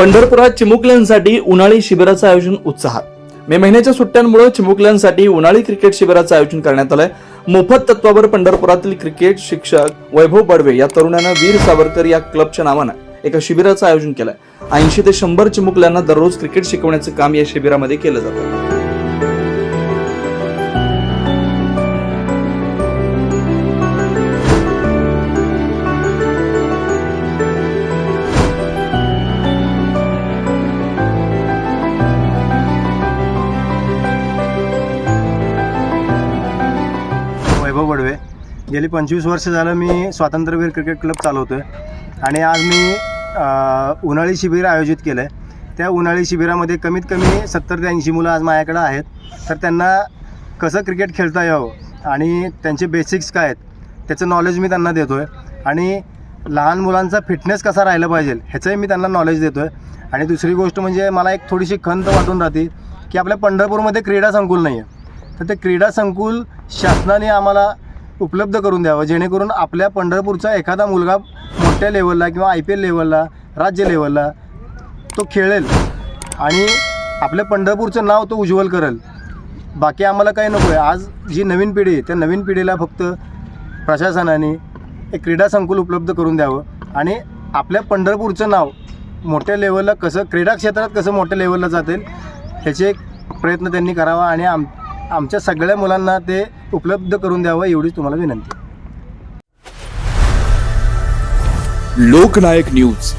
पंढरपुरात चिमुकल्यांसाठी उन्हाळी शिबिराचं आयोजन उत्साहात. मे महिन्याच्या सुट्ट्यांमुळे चिमुकल्यांसाठी उन्हाळी क्रिकेट शिबिराचं आयोजन करण्यात आलंय. मोफत तत्वावर पंढरपुरातील क्रिकेट शिक्षक वैभव बडवे या तरुणानं वीर सावरकर या क्लबच्या नावानं एका शिबिराचं आयोजन केलंय. ऐंशी ते शंभर चिमुकल्यांना दररोज क्रिकेट शिकवण्याचं काम या शिबिरामध्ये केलं जातं. गेली पंचवीस वर्ष झालं मी स्वातंत्र्यवीर क्रिकेट क्लब चालवतो आहे आणि आज मी उन्हाळी शिबिर आयोजित केलं आहे त्या उन्हाळी शिबिरामध्ये कमीत कमी सत्तर ते ऐंशी मुलं आज माझ्याकडं आहेत. तर त्यांना कसं क्रिकेट खेळता यावं आणि त्यांचे बेसिक्स काय आहेत त्याचं नॉलेज मी त्यांना देतो आहे आणि लहान मुलांचा फिटनेस कसा राहिला पाहिजे ह्याचंही मी त्यांना नॉलेज देतो आहे आणि दुसरी गोष्ट म्हणजे मला एक थोडीशी खंत वाटून राहते की आपल्या पंढरपूरमध्ये क्रीडा संकुल नाही आहे तर ते क्रीडा संकुल शासनाने आम्हाला उपलब्ध करून द्यावं जेणेकरून आपल्या पंढरपूरचा एखादा मुलगा मोठ्या लेवलला किंवा आय पी एल लेवलला राज्य लेवलला तो खेळेल. आणि आपल्या पंढरपूरचं नाव तो उज्ज्वल करेल. बाकी आम्हाला काही नको आहे आज जी नवीन पिढी आहे त्या नवीन पिढीला फक्त प्रशासनाने एक क्रीडा संकुल उपलब्ध करून द्यावं. आणि आपल्या पंढरपूरचं नाव मोठ्या लेवलला कसं क्रीडा क्षेत्रात कसं मोठ्या लेवलला जातील ह्याचे एक प्रयत्न त्यांनी करावा. आणि आम आमच्या सगळ्या मुलांना ते उपलब्ध करून द्यावं एवढीच तुम्हाला विनंती. लोकनायक न्यूज.